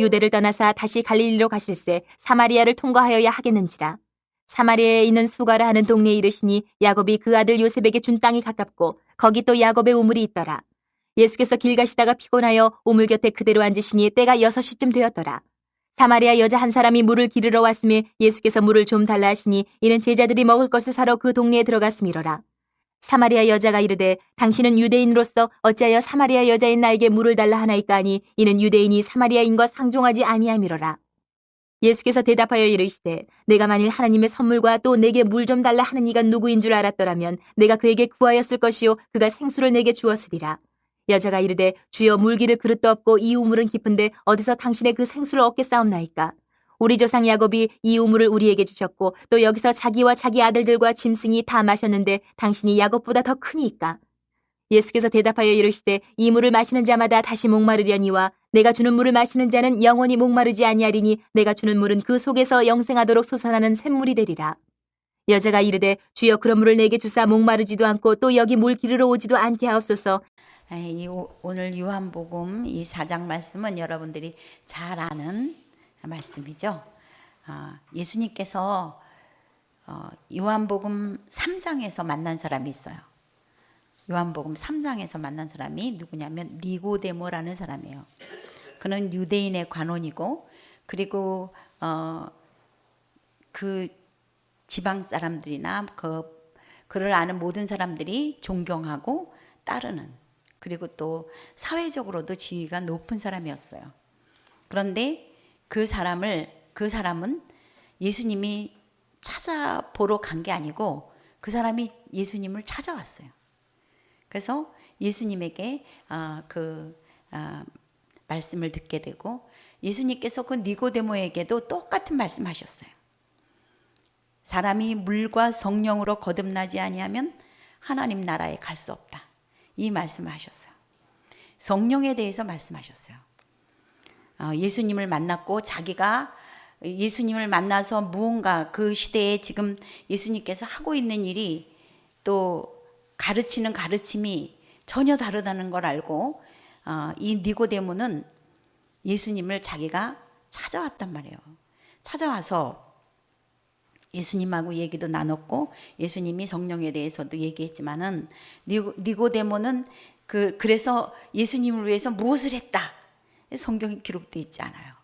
유대를 떠나사 다시 갈릴리로 가실새 사마리아를 통과하여야 하겠는지라. 사마리아에 있는 수가라 하는 동네에 이르시니 야곱이 그 아들 요셉에게 준 땅이 가깝고 거기 또 야곱의 우물이 있더라. 예수께서 길 가시다가 피곤하여 우물 곁에 그대로 앉으시니 때가 여섯 시쯤 되었더라. 사마리아 여자 한 사람이 물을 기르러 왔음에 예수께서 물을 좀 달라 하시니 이는 제자들이 먹을 것을 사러 그 동네에 들어갔음이로라. 사마리아 여자가 이르되 당신은 유대인으로서 어찌하여 사마리아 여자인 나에게 물을 달라 하나이까 하니 이는 유대인이 사마리아인과 상종하지 아니함이로라. 예수께서 대답하여 이르시되 내가 만일 하나님의 선물과 또 내게 물 좀 달라 하는 이가 누구인 줄 알았더라면 내가 그에게 구하였을 것이요 그가 생수를 내게 주었으리라. 여자가 이르되 주여 물기를 그릇도 없고 이 우물은 깊은데 어디서 당신의 그 생수를 얻게 싸움나이까 우리 조상 야곱이 이 우물을 우리에게 주셨고 또 여기서 자기와 자기 아들들과 짐승이 다 마셨는데 당신이 야곱보다 더 크니이까. 예수께서 대답하여 이르시되 이 물을 마시는 자마다 다시 목마르려니와 내가 주는 물을 마시는 자는 영원히 목마르지 아니하리니 내가 주는 물은 그 속에서 영생하도록 솟아나는 샘물이 되리라. 여자가 이르되 주여 그런 물을 내게 주사 목마르지도 않고 또 여기 물 기르러 오지도 않게 하옵소서. 오- 오늘 요한복음 이 4장 말씀은 여러분들이 잘 아는 말씀이죠. 아, 예수님께서 어, 요한복음 3장에서 만난 사람이 있어요. 요한복음 3장에서 만난 사람이 누구냐면 니고데모라는 사람이에요. 그는 유대인의 관원이고 그리고 어, 그 지방 사람들이나 그 그를 아는 모든 사람들이 존경하고 따르는 그리고 또 사회적으로도 지위가 높은 사람이었어요. 그런데 그 사람을 그 사람은 예수님이 찾아보러 간 게 아니고 그 사람이 예수님을 찾아왔어요. 그래서 예수님에게 아, 그 아, 말씀을 듣게 되고 예수님께서 그 니고데모에게도 똑같은 말씀하셨어요. 사람이 물과 성령으로 거듭나지 아니하면 하나님 나라에 갈 수 없다. 이 말씀을 하셨어요. 성령에 대해서 말씀하셨어요. 어, 예수님을 만났고 자기가 예수님을 만나서 무언가 그 시대에 지금 예수님께서 하고 있는 일이 또 가르치는 가르침이 전혀 다르다는 걸 알고 어, 이 니고데모는 예수님을 자기가 찾아왔단 말이에요. 찾아와서 예수님하고 얘기도 나눴고 예수님이 성령에 대해서도 얘기했지만은 니고, 니고데모는 그 그래서 예수님을 위해서 무엇을 했다 성경에 기록되어 있지 않아요.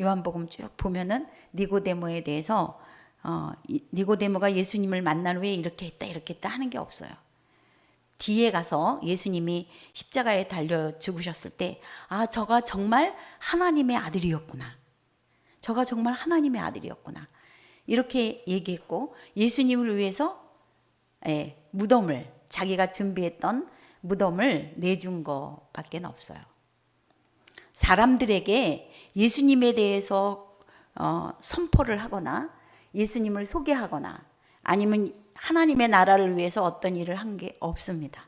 요한복음 쭉 보면은 니고데모에 대해서 어, 이- 니고데모가 예수님을 만난 후에 이렇게 했다 이렇게 했다 하는 게 없어요. 뒤에 가서 예수님이 십자가에 달려 죽으셨을 때, 아, 저가 정말 하나님의 아들이었구나. 저가 정말 하나님의 아들이었구나. 이렇게 얘기했고, 예수님을 위해서 예, 무덤을, 자기가 준비했던 무덤을 내준 것밖에 없어요. 사람들에게 예수님에 대해서 어, 선포를 하거나 예수님을 소개하거나 아니면 하나님의 나라를 위해서 어떤 일을 한 게 없습니다.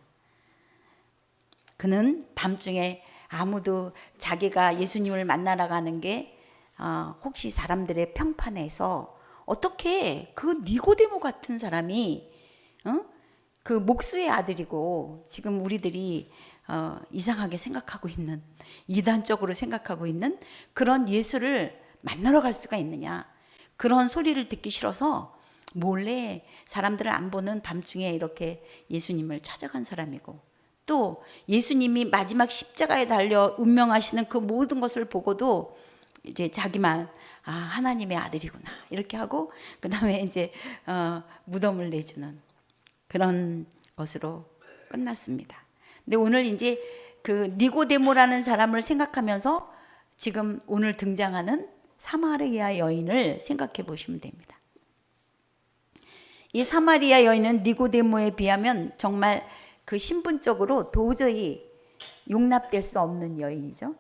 그는 밤중에 아무도 자기가 예수님을 만나러 가는 게 어, 혹시 사람들의 평판에서 어떻게 그 니고데모 같은 사람이 어? 그 목수의 아들이고 지금 우리들이 어, 이상하게 생각하고 있는 이단적으로 생각하고 있는 그런 예수를 만나러 갈 수가 있느냐 그런 소리를 듣기 싫어서 몰래 사람들을 안 보는 밤중에 이렇게 예수님을 찾아간 사람이고 또 예수님이 마지막 십자가에 달려 운명하시는 그 모든 것을 보고도 이제 자기만 아 하나님의 아들이구나 이렇게 하고 그 다음에 이제 어, 무덤을 내주는 그런 것으로 끝났습니다. 근데 오늘 이제 그 니고데모라는 사람을 생각하면서 지금 오늘 등장하는 사마리아 여인을 생각해 보시면 됩니다. 이 사마리아 여인은 니고데모에 비하면 정말 그 신분적으로 도저히 용납될 수 없는 여인이죠.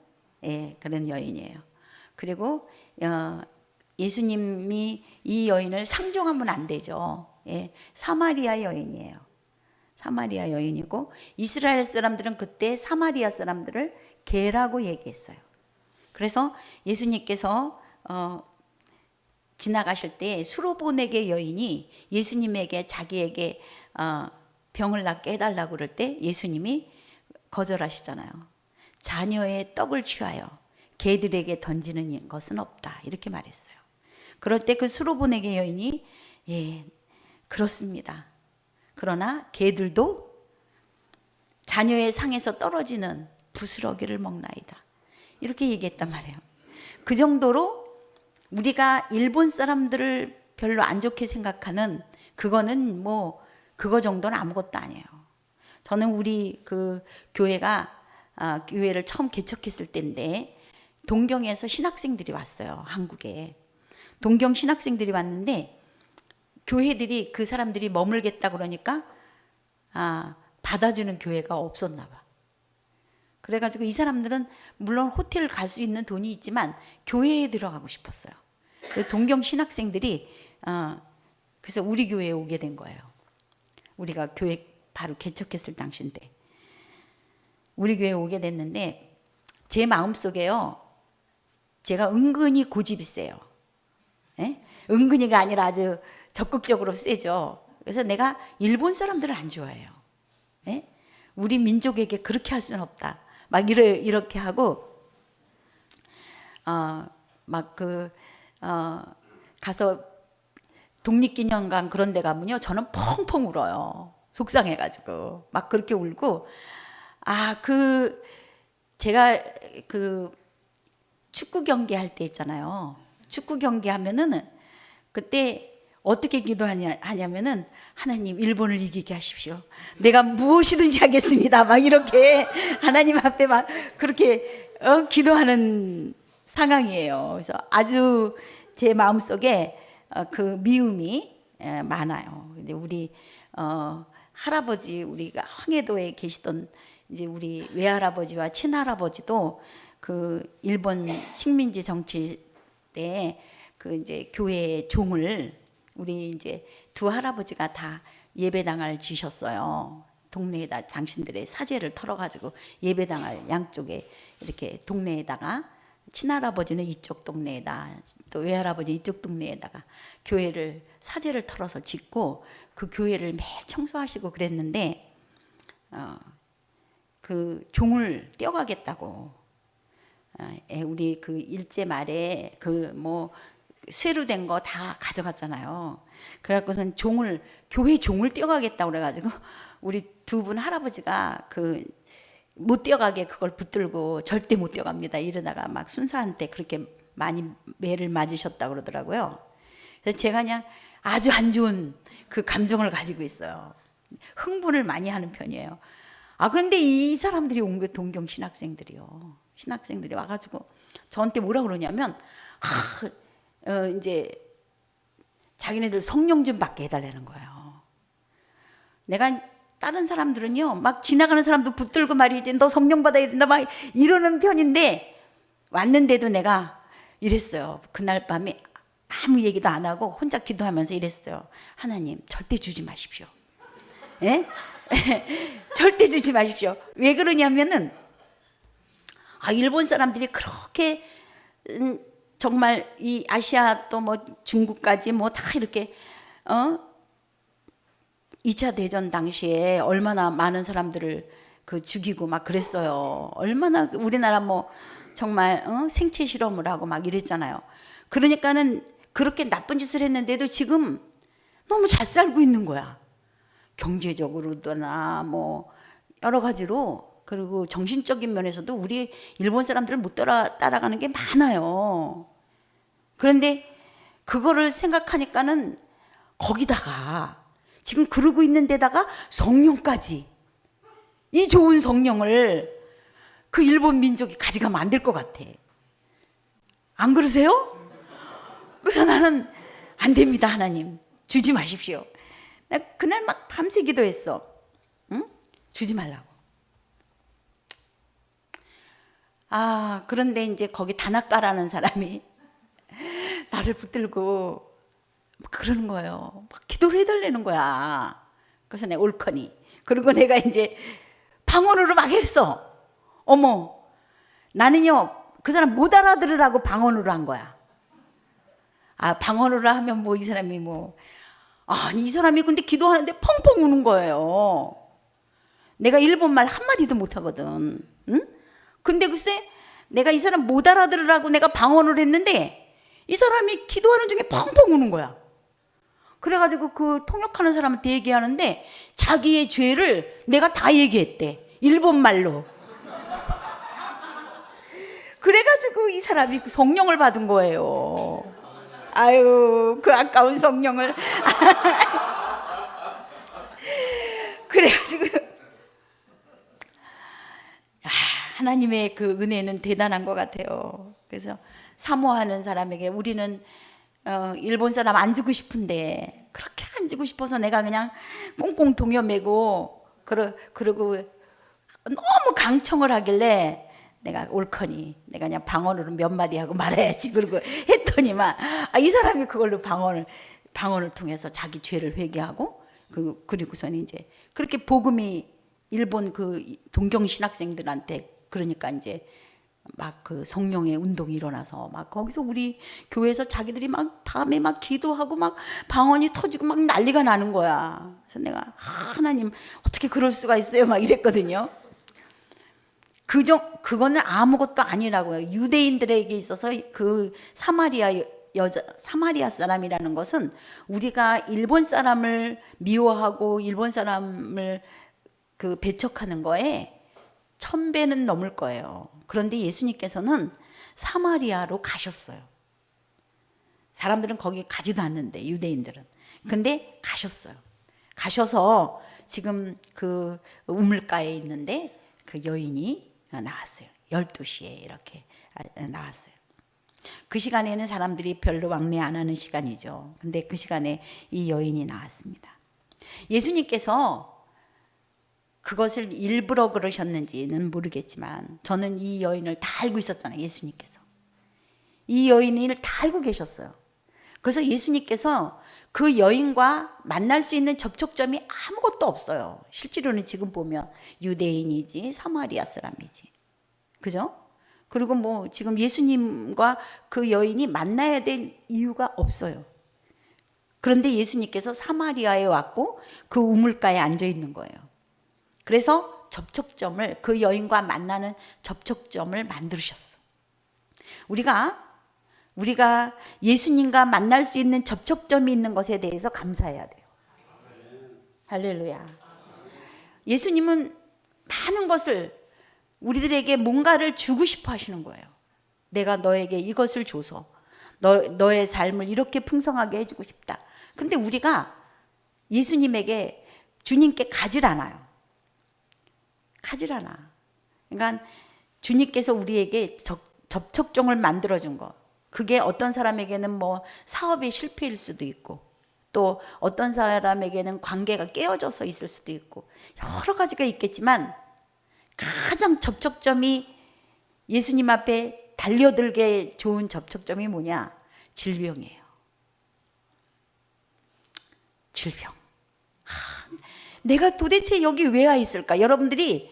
예, 그런 여인이에요. 그리고 어, 예수님이 이 여인을 상종하면 안 되죠. 예, 사마리아 여인이에요. 사마리아 여인이고 이스라엘 사람들은 그때 사마리아 사람들을 개라고 얘기했어요. 그래서 예수님께서 어, 지나가실 때 수로보네게 여인이 예수님에게 자기에게 어, 병을 낫게 해달라고 그럴 때 예수님이 거절하시잖아요. 자녀의 떡을 취하여 개들에게 던지는 것은 없다. 이렇게 말했어요. 그럴 때 그 수로보네게 여인이 예, 그렇습니다. 그러나 개들도 자녀의 상에서 떨어지는 부스러기를 먹나이다. 이렇게 얘기했단 말이에요. 그 정도로 우리가 일본 사람들을 별로 안 좋게 생각하는 그거는 뭐 그거 정도는 아무것도 아니에요. 저는 우리 그 교회가 아, 교회를 처음 개척했을 때인데 동경에서 신학생들이 왔어요 한국에 동경 신학생들이 왔는데 교회들이 그 사람들이 머물겠다 그러니까 아, 받아주는 교회가 없었나 봐. 그래가지고 이 사람들은 물론 호텔 갈 수 있는 돈이 있지만 교회에 들어가고 싶었어요. 그래서 동경 신학생들이 어, 그래서 우리 교회에 오게 된 거예요. 우리가 교회 바로 개척했을 당시인데 우리 교회에 오게 됐는데 제 마음 속에요. 제가 은근히 고집이 세요. 예? 은근히가 아니라 아주 적극적으로 세죠. 그래서 내가 일본 사람들을 안 좋아해요. 예? 우리 민족에게 그렇게 할 수는 없다. 막 이래, 이렇게 하고 어, 막 그 어, 가서 독립기념관 그런 데 가면요 저는 펑펑 울어요 속상해가지고 막 그렇게 울고 아 그 제가 그 축구 경기 할 때 있잖아요 축구 경기 하면은 그때 어떻게 기도하냐 하냐면은 하나님 일본을 이기게 하십시오. 내가 무엇이든지 하겠습니다. 막 이렇게 하나님 앞에 막 그렇게 어, 기도하는 상황이에요. 그래서 아주 제 마음 속에 어, 그 미움이 에, 많아요. 근데 우리 어, 할아버지 우리가 황해도에 계시던 이제 우리 외할아버지와 친할아버지도 그 일본 식민지 정치 때 그 이제 교회 종을 우리 이제 두 할아버지가 다 예배당을 지셨어요. 동네에다 당신들의 사죄를 털어가지고 예배당을 양쪽에 이렇게 동네에다가 친할아버지는 이쪽 동네에다 또 외할아버지 이쪽 동네에다가 교회를 사죄를 털어서 짓고 그 교회를 매일 청소하시고 그랬는데 어, 그 종을 떼어가겠다고 아, 예, 우리 그 일제 말에 그 뭐 쇠로 된 거 다 가져갔잖아요. 그래갖고선 종을 교회 종을 떼어가겠다고 그래가지고 우리 두 분 할아버지가 그못 뛰어가게 그걸 붙들고 절대 못 뛰어갑니다. 이러다가 막 순사한테 그렇게 많이 매를 맞으셨다 고 그러더라고요. 그래서 제가 그냥 아주 안 좋은 그 감정을 가지고 있어요. 흥분을 많이 하는 편이에요. 아 그런데 이 사람들이 온 게 동경 신학생들이요. 신학생들이 와가지고 저한테 뭐라 그러냐면 아, 어, 이제 자기네들 성령 좀 받게 해달라는 거예요. 내가 다른 사람들은요, 막 지나가는 사람도 붙들고 말이지, 너 성령 받아야 된다, 막 이러는 편인데, 왔는데도 내가 이랬어요. 그날 밤에 아무 얘기도 안 하고 혼자 기도하면서 이랬어요. 하나님, 절대 주지 마십시오. 예? 절대 주지 마십시오. 왜 그러냐면은, 아, 일본 사람들이 그렇게, 음, 정말 이 아시아 또 뭐 중국까지 뭐 다 이렇게, 어? 2차 대전 당시에 얼마나 많은 사람들을 그 죽이고 막 그랬어요. 얼마나 우리나라 뭐 정말 어? 생체 실험을 하고 막 이랬잖아요. 그러니까는 그렇게 나쁜 짓을 했는데도 지금 너무 잘 살고 있는 거야. 경제적으로도나 뭐 여러 가지로 그리고 정신적인 면에서도 우리 일본 사람들을 못 따라 따라가는 게 많아요. 그런데 그거를 생각하니까는 거기다가 지금 그러고 있는 데다가 성령까지 이 좋은 성령을 그 일본 민족이 가져가면 안 될 것 같아. 안 그러세요? 그래서 나는 안 됩니다, 하나님. 주지 마십시오. 나 그날 막 밤새 기도했어. 응? 주지 말라고. 아, 그런데 이제 거기 다나카라는 사람이 나를 붙들고 막 그러는 거예요. 막 기도를 해달라는 거야. 그래서 내가 옳거니. 그리고 내가 이제 방언으로 막 했어. 어머, 나는요, 그 사람 못 알아들으라고 방언으로 한 거야. 아, 방언으로 하면 뭐 이 사람이 뭐, 아니, 이 사람이 근데 기도하는데 펑펑 우는 거예요. 내가 일본말 한마디도 못 하거든. 응? 근데 글쎄, 내가 이 사람 못 알아들으라고 내가 방언을 했는데 이 사람이 기도하는 중에 펑펑 우는 거야. 그래가지고 그 통역하는 사람한테 얘기하는데 자기의 죄를 내가 다 얘기했대. 일본 말로. 그래가지고 이 사람이 그 성령을 받은 거예요. 아유, 그 아까운 성령을. 그래가지고 아, 하나님의 그 은혜는 대단한 것 같아요. 그래서 사모하는 사람에게 우리는 어, 일본 사람 안 주고 싶은데 그렇게 안 주고 싶어서 내가 그냥 꽁꽁 동여매고 그러, 그러고 너무 강청을 하길래 내가 옳거니 내가 그냥 방언으로 몇 마디 하고 말아야지 그러고 했더니만 아, 이 사람이 그걸로 방언을 방언을 통해서 자기 죄를 회개하고 그 그리고서는 이제 그렇게 복음이 일본 그 동경 신학생들한테 그러니까 이제 막 그 성령의 운동이 일어나서 막 거기서 우리 교회에서 자기들이 막 밤에 막 기도하고 막 방언이 터지고 막 난리가 나는 거야. 그래서 내가 아, 하나님 어떻게 그럴 수가 있어요? 막 이랬거든요. 그정 그거는 아무것도 아니라고요. 유대인들에게 있어서 그 사마리아 여- 여자 사마리아 사람이라는 것은 우리가 일본 사람을 미워하고 일본 사람을 그 배척하는 거에 천 배는 넘을 거예요. 그런데 예수님께서는 사마리아로 가셨어요. 사람들은 거기 가지도 않는데 유대인들은. 근데 가셨어요. 가셔서 지금 그 우물가에 있는데 그 여인이 나왔어요. 12시에 이렇게 나왔어요. 그 시간에는 사람들이 별로 왕래 안 하는 시간이죠. 근데 그 시간에 이 여인이 나왔습니다. 예수님께서 그것을 일부러 그러셨는지는 모르겠지만 저는 이 여인을 다 알고 있었잖아요. 예수님께서. 이 여인을 다 알고 계셨어요. 그래서 예수님께서 그 여인과 만날 수 있는 접촉점이 아무것도 없어요. 실제로는 지금 보면 유대인이지 사마리아 사람이지. 그죠? 그리고 뭐 지금 예수님과 그 여인이 만나야 될 이유가 없어요. 그런데 예수님께서 사마리아에 왔고 그 우물가에 앉아 있는 거예요. 그래서 접촉점을 그 여인과 만나는 접촉점을 만드셨어. 우리가 우리가 예수님과 만날 수 있는 접촉점이 있는 것에 대해서 감사해야 돼요. 할렐루야. 예수님은 많은 것을 우리들에게 뭔가를 주고 싶어 하시는 거예요. 내가 너에게 이것을 줘서 너, 너의 삶을 이렇게 풍성하게 해주고 싶다. 근데 우리가 예수님에게 주님께 가질 않아요. 가질 않아. 그러니까 주님께서 우리에게 접, 접촉점을 만들어 준 거. 그게 어떤 사람에게는 뭐 사업의 실패일 수도 있고 또 어떤 사람에게는 관계가 깨어져서 있을 수도 있고 여러 가지가 있겠지만 가장 접촉점이 예수님 앞에 달려들게 좋은 접촉점이 뭐냐? 질병이에요. 질병. 하, 내가 도대체 여기 왜 와 있을까? 여러분들이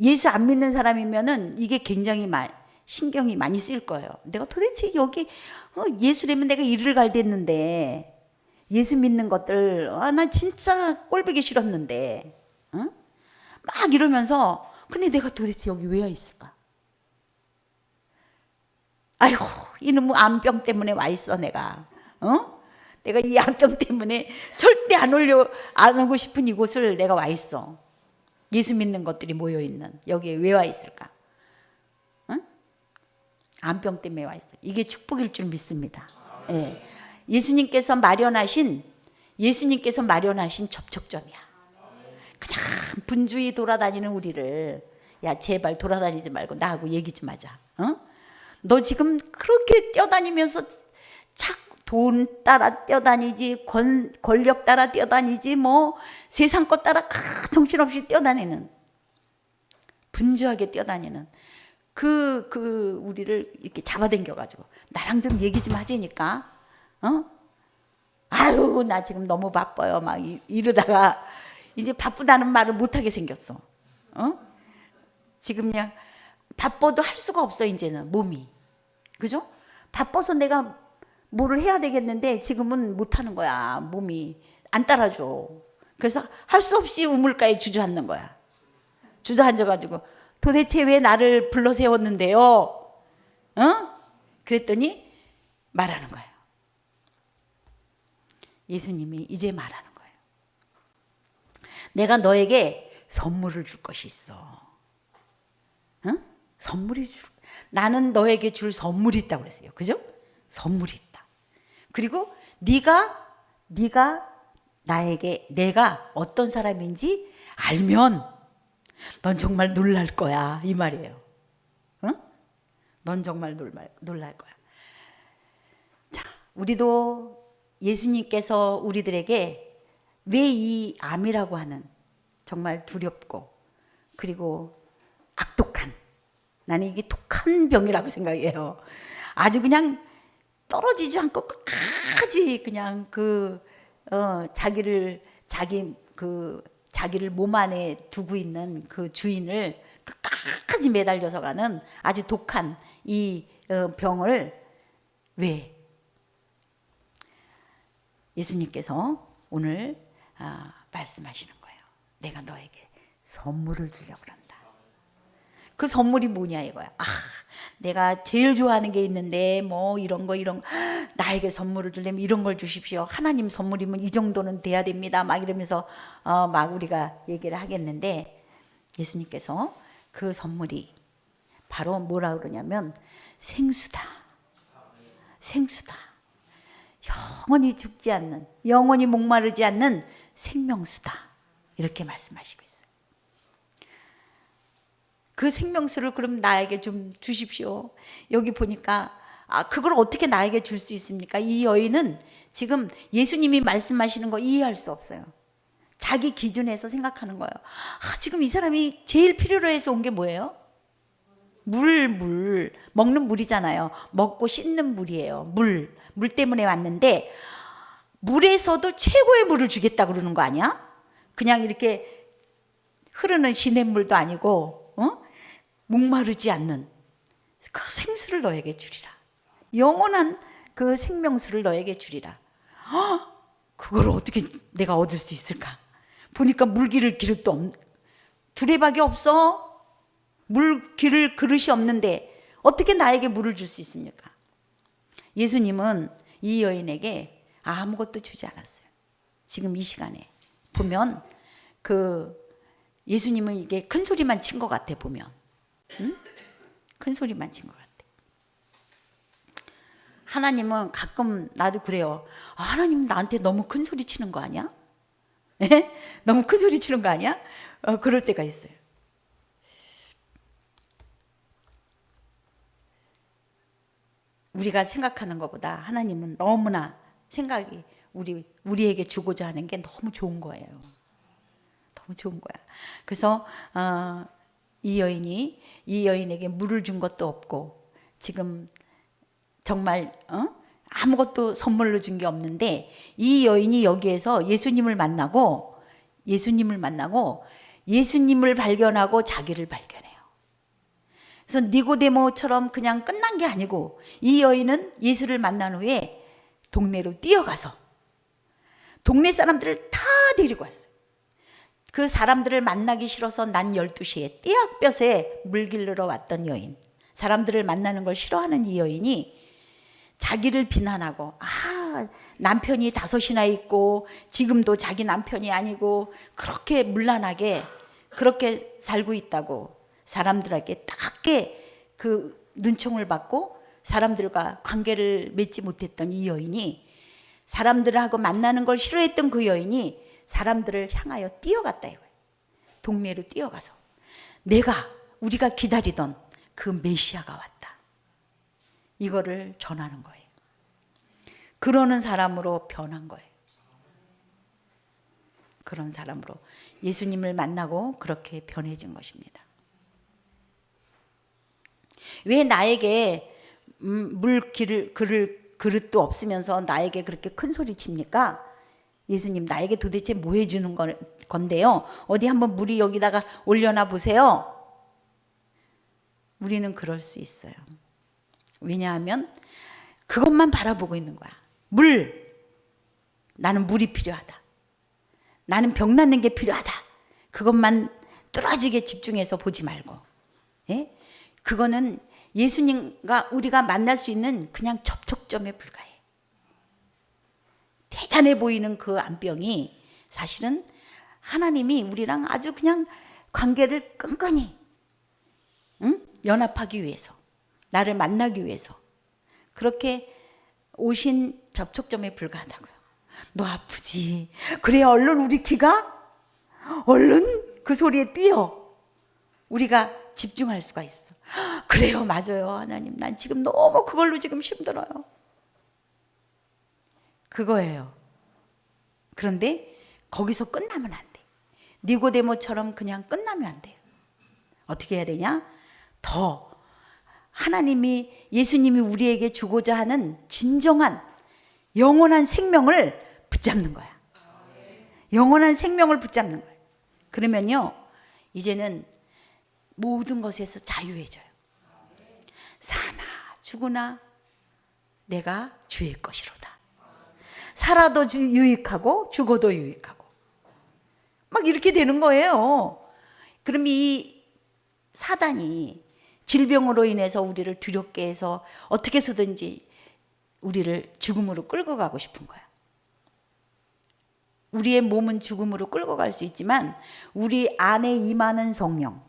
예수 안 믿는 사람이면은 이게 굉장히 마, 신경이 많이 쓰일 거예요. 내가 도대체 여기 어, 예수라면 내가 이를 갈댔는데 예수 믿는 것들 아, 나 진짜 꼴보기 싫었는데 어? 막 이러면서 근데 내가 도대체 여기 왜 와 있을까? 아이고 이놈의 암병 때문에 와 있어 내가 어? 내가 이 암병 때문에 절대 안 올려 안 오고 싶은 이곳을 내가 와 있어. 예수 믿는 것들이 모여 있는 여기에 왜 와 있을까? 응? 암병 때문에 와 있어. 이게 축복일 줄 믿습니다. 예. 예수님께서 마련하신 예수님께서 마련하신 접촉점이야. 그냥 분주히 돌아다니는 우리를 야 제발 돌아다니지 말고 나하고 얘기 좀 하자. 어? 너 지금 그렇게 뛰어다니면서 착 돈 따라 뛰어다니지 권, 권력 따라 뛰어다니지 뭐 세상 것 따라 가, 정신없이 뛰어다니는 분주하게 뛰어다니는 그, 그 우리를 이렇게 잡아당겨 가지고 나랑 좀 얘기 좀 하자니까 어? 아유 나 지금 너무 바빠요 막 이, 이러다가 이제 바쁘다는 말을 못하게 생겼어 어? 지금 그냥 바빠도 할 수가 없어 이제는 몸이 그죠? 바빠서 내가 뭐를 해야 되겠는데 지금은 못하는 거야 몸이 안 따라줘 그래서 할 수 없이 우물가에 주저앉는 거야 주저앉아가지고 도대체 왜 나를 불러 세웠는데요? 어? 그랬더니 말하는 거예요. 예수님이 이제 말하는 거예요. 내가 너에게 선물을 줄 것이 있어. 응? 선물이 줄 나는 너에게 줄 선물이 있다고 그랬어요. 그죠? 선물이. 그리고 네가 네가 나에게 내가 어떤 사람인지 알면 넌 정말 놀랄 거야 이 말이에요. 응? 넌 정말 놀랄, 놀랄 거야. 자, 우리도 예수님께서 우리들에게 왜 이 암이라고 하는 정말 두렵고 그리고 악독한 나는 이게 독한 병이라고 생각해요. 아주 그냥 떨어지지 않고 끝까지 그냥 그 어, 자기를 자기 그 자기를 몸 안에 두고 있는 그 주인을 끝까지 매달려서 가는 아주 독한 이 어, 병을 왜 예수님께서 오늘 아, 말씀하시는 거예요. 내가 너에게 선물을 주려고 한다. 그 선물이 뭐냐 이거야. 아, 내가 제일 좋아하는 게 있는데 뭐 이런 거 이런 거, 나에게 선물을 주려면 이런 걸 주십시오. 하나님 선물이면 이 정도는 돼야 됩니다. 막 이러면서 어, 막 우리가 얘기를 하겠는데 예수님께서 그 선물이 바로 뭐라 그러냐면 생수다. 생수다. 영원히 죽지 않는 영원히 목마르지 않는 생명수다. 이렇게 말씀하시고. 그 생명수를 그럼 나에게 좀 주십시오. 여기 보니까 아 그걸 어떻게 나에게 줄 수 있습니까? 이 여인은 지금 예수님이 말씀하시는 거 이해할 수 없어요. 자기 기준에서 생각하는 거예요. 아, 지금 이 사람이 제일 필요로 해서 온 게 뭐예요? 물, 물. 먹는 물이잖아요. 먹고 씻는 물이에요. 물. 물 때문에 왔는데, 물에서도 최고의 물을 주겠다 그러는 거 아니야? 그냥 이렇게 흐르는 시냇물도 아니고, 어? 목마르지 않는 그 생수를 너에게 주리라. 영원한 그 생명수를 너에게 주리라. 어? 그걸 어떻게 내가 얻을 수 있을까? 보니까 물 기를 기릇도 없, 두레박이 없어. 물 기를 그릇이 없는데 어떻게 나에게 물을 줄 수 있습니까? 예수님은 이 여인에게 아무것도 주지 않았어요. 지금 이 시간에 보면 그 예수님은 이게 큰 소리만 친 것 같아 보면 응? 큰 소리만 친 것 같아. 하나님은 가끔 나도 그래요. 아, 하나님 나한테 너무 큰 소리 치는 거 아니야? 에? 너무 큰 소리 치는 거 아니야? 어, 그럴 때가 있어요. 우리가 생각하는 것보다 하나님은 너무나 생각이 우리 우리에게 주고자 하는 게 너무 좋은 거예요. 너무 좋은 거야. 그래서 어, 이 여인이 이 여인에게 물을 준 것도 없고 지금 정말 어? 아무것도 선물로 준 게 없는데 이 여인이 여기에서 예수님을 만나고 예수님을 만나고 예수님을 발견하고 자기를 발견해요. 그래서 니고데모처럼 그냥 끝난 게 아니고 이 여인은 예수를 만난 후에 동네로 뛰어가서 동네 사람들을 다 데리고 왔어요. 그 사람들을 만나기 싫어서 난 12시에 떼약볕에 물 길르러 왔던 여인. 사람들을 만나는 걸 싫어하는 이 여인이 자기를 비난하고, 아, 남편이 다섯이나 있고, 지금도 자기 남편이 아니고, 그렇게 물란하게, 그렇게 살고 있다고 사람들에게 따갑게 그 눈총을 받고 사람들과 관계를 맺지 못했던 이 여인이 사람들하고 만나는 걸 싫어했던 그 여인이 사람들을 향하여 뛰어갔다 이거예요. 동네로 뛰어가서 내가 우리가 기다리던 그 메시아가 왔다. 이거를 전하는 거예요. 그러는 사람으로 변한 거예요. 그런 사람으로 예수님을 만나고 그렇게 변해진 것입니다. 왜 나에게 음, 물 그를 그릇도 없으면서 나에게 그렇게 큰 소리 칩니까? 예수님 나에게 도대체 뭐 해주는 건- 건데요? 어디 한번 물이 여기다가 올려놔 보세요. 우리는 그럴 수 있어요. 왜냐하면 그것만 바라보고 있는 거야. 물. 나는 물이 필요하다. 나는 병 낫는 게 필요하다. 그것만 뚫어지게 집중해서 보지 말고 예? 그거는 예수님과 우리가 만날 수 있는 그냥 접촉점에 불과해. 대단해 보이는 그 안병이 사실은 하나님이 우리랑 아주 그냥 관계를 끈끈이 응? 연합하기 위해서 나를 만나기 위해서 그렇게 오신 접촉점에 불과하다고요. 너 아프지? 그래 얼른 우리 귀가 얼른 그 소리에 뛰어. 우리가 집중할 수가 있어. 그래요, 맞아요, 하나님. 난 지금 너무 그걸로 지금 힘들어요. 그거예요. 그런데 거기서 끝나면 안 돼. 니고데모처럼 그냥 끝나면 안 돼요. 어떻게 해야 되냐? 더 하나님이 예수님이 우리에게 주고자 하는 진정한 영원한 생명을 붙잡는 거야. 영원한 생명을 붙잡는 거야. 그러면요, 이제는 모든 것에서 자유해져요. 사나 죽으나 내가 주의 것이로다. 살아도 주- 유익하고 죽어도 유익하고. 막 이렇게 되는 거예요. 그럼 이 사단이 질병으로 인해서 우리를 두렵게 해서 어떻게 해서든지 우리를 죽음으로 끌고 가고 싶은 거야. 우리의 몸은 죽음으로 끌고 갈 수 있지만 우리 안에 임하는 성령,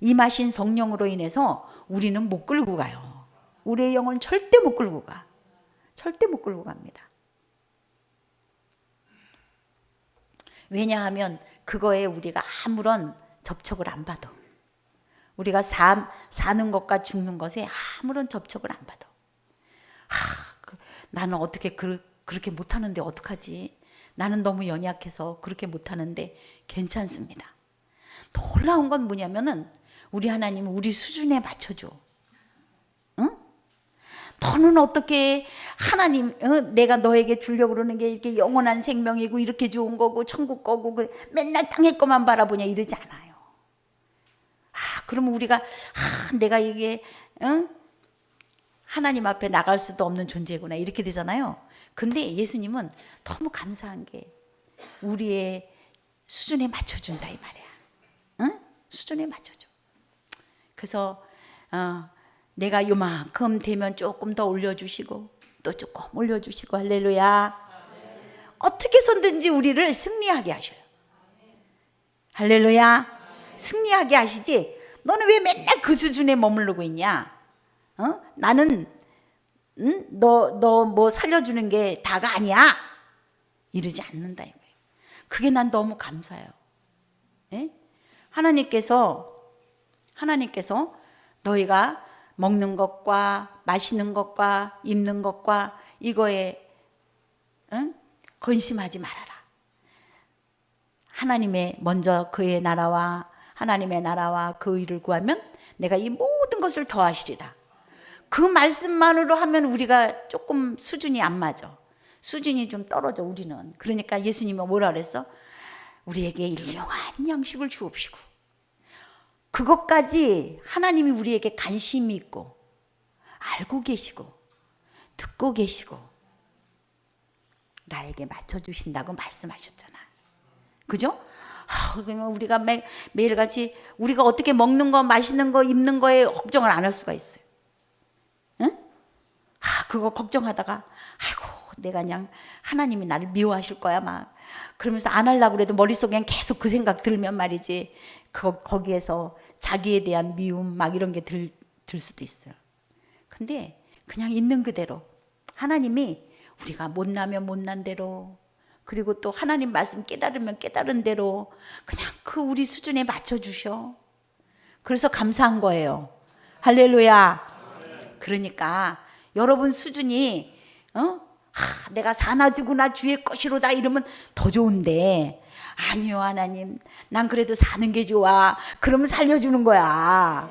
임하신 성령으로 인해서 우리는 못 끌고 가요. 우리의 영은 절대 못 끌고 가. 절대 못 끌고 갑니다. 왜냐하면 그거에 우리가 아무런 접촉을 안 받아. 우리가 사, 사는 것과 죽는 것에 아무런 접촉을 안 받아. 하, 그, 나는 어떻게 그, 그렇게 못하는데 어떡하지? 나는 너무 연약해서 그렇게 못하는데 괜찮습니다. 놀라운 건 뭐냐면은 우리 하나님은 우리 수준에 맞춰줘. 응? 너는 어떻게 하나님 어? 내가 너에게 주려고 그러는 게 이렇게 영원한 생명이고 이렇게 좋은 거고 천국 거고 그 맨날 땅의 것만 바라보냐 이러지 않아요. 아 그러면 우리가 아 내가 이게 응? 하나님 앞에 나갈 수도 없는 존재구나 이렇게 되잖아요. 근데 예수님은 너무 감사한 게 우리의 수준에 맞춰준다 이 말이야. 응? 수준에 맞춰줘. 그래서 어, 내가 요만큼 되면 조금 더 올려주시고 또 조금 올려주시고 할렐루야. 어떻게 선든지 우리를 승리하게 하셔요. 할렐루야. 승리하게 하시지. 너는 왜 맨날 그 수준에 머무르고 있냐? 어? 나는 응? 너너 뭐 살려주는 게 다가 아니야. 이러지 않는다. 그게 난 너무 감사해요. 예? 하나님께서 하나님께서 너희가 먹는 것과 마시는 것과 입는 것과 이거에 응? 근심하지 말아라. 하나님의 먼저 그의 나라와 하나님의 나라와 그 의를 구하면 내가 이 모든 것을 더하시리라. 그 말씀만으로 하면 우리가 조금 수준이 안 맞아. 수준이 좀 떨어져 우리는. 그러니까 예수님은 뭐라 그랬어? 우리에게 일용한 양식을 주옵시고 그것까지 하나님이 우리에게 관심이 있고 알고 계시고 듣고 계시고 나에게 맞춰 주신다고 말씀하셨잖아. 그죠? 아, 우리가 매, 매일같이 우리가 어떻게 먹는 거, 마시는 거, 입는 거에 걱정을 안 할 수가 있어요. 응? 아, 그거 걱정하다가 아이고 내가 그냥 하나님이 나를 미워하실 거야 막 그러면서 안 하려고 그래도 머릿속에 계속 그 생각 들면 말이지 그, 거기에서 자기에 대한 미움 막 이런 게 들 들 수도 있어요. 근데 그냥 있는 그대로 하나님이 우리가 못나면 못난 대로 그리고 또 하나님 말씀 깨달으면 깨달은 대로 그냥 그 우리 수준에 맞춰 주셔. 그래서 감사한 거예요. 할렐루야. 그러니까 여러분 수준이 어? 아, 내가 사나지구나 주의 것이로다 이러면 더 좋은데 아니요 하나님 난 그래도 사는 게 좋아 그러면 살려주는 거야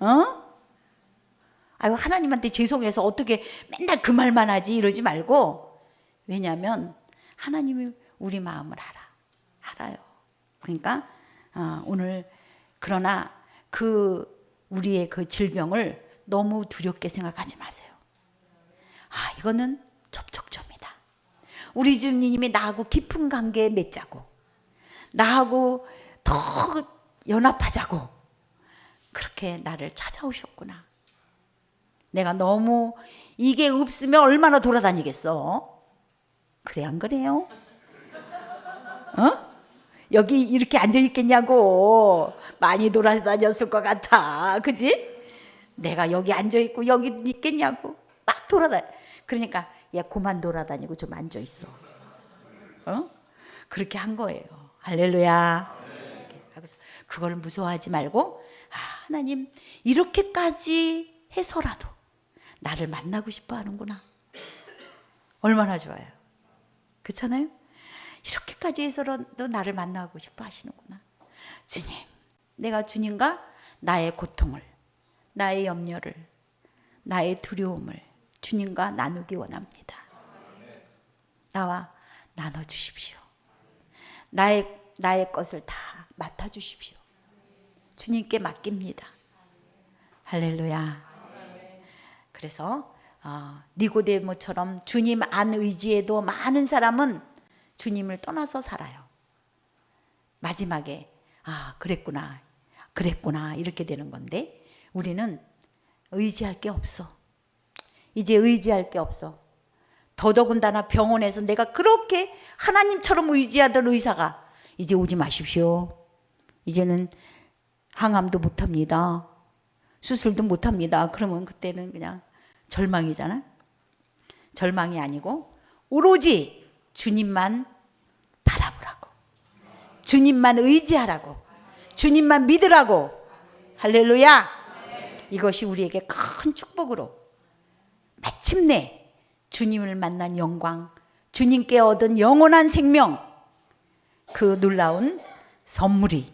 어? 아유 하나님한테 죄송해서 어떻게 맨날 그 말만 하지 이러지 말고 왜냐하면 하나님이 우리 마음을 알아 알아요 그러니까 어, 오늘 그러나 그 우리의 그 질병을 너무 두렵게 생각하지 마세요. 아, 이거는. 우리 주님이 나하고 깊은 관계에 맺자고, 나하고 더 연합하자고, 그렇게 나를 찾아오셨구나. 내가 너무 이게 없으면 얼마나 돌아다니겠어? 그래 안 그래요? 어? 여기 이렇게 앉아 있겠냐고 많이 돌아다녔을 것 같아, 그지? 내가 여기 앉아 있고 여기 있겠냐고 막 돌아다. 그러니까 얘 그만 돌아다니고 좀 앉아 있어. 어? 그렇게 한 거예요. 할렐루야. 그걸 무서워하지 말고 아, 하나님 이렇게까지 해서라도 나를 만나고 싶어 하는구나. 얼마나 좋아요. 그렇잖아요? 이렇게까지 해서라도 나를 만나고 싶어 하시는구나. 주님, 내가 주님과 나의 고통을, 나의 염려를, 나의 두려움을 주님과 나누기 원합니다. 나와 나눠 주십시오. 나의 나의 것을 다 맡아 주십시오. 주님께 맡깁니다. 할렐루야. 그래서 어, 니고데모처럼 주님 안 의지해도 많은 사람은 주님을 떠나서 살아요. 마지막에 아 그랬구나, 그랬구나 이렇게 되는 건데 우리는 의지할 게 없어. 이제 의지할 게 없어. 더더군다나 병원에서 내가 그렇게 하나님처럼 의지하던 의사가 이제 오지 마십시오. 이제는 항암도 못 합니다. 수술도 못 합니다. 그러면 그때는 그냥 절망이잖아. 절망이 아니고 오로지 주님만 바라보라고. 주님만 의지하라고. 주님만 믿으라고. 할렐루야. 이것이 우리에게 큰 축복으로 마침내 주님을 만난 영광, 주님께 얻은 영원한 생명, 그 놀라운 선물이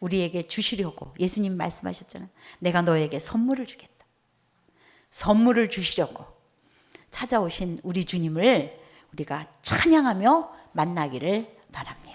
우리에게 주시려고 예수님 말씀하셨잖아요. 내가 너에게 선물을 주겠다. 선물을 주시려고 찾아오신 우리 주님을 우리가 찬양하며 만나기를 바랍니다.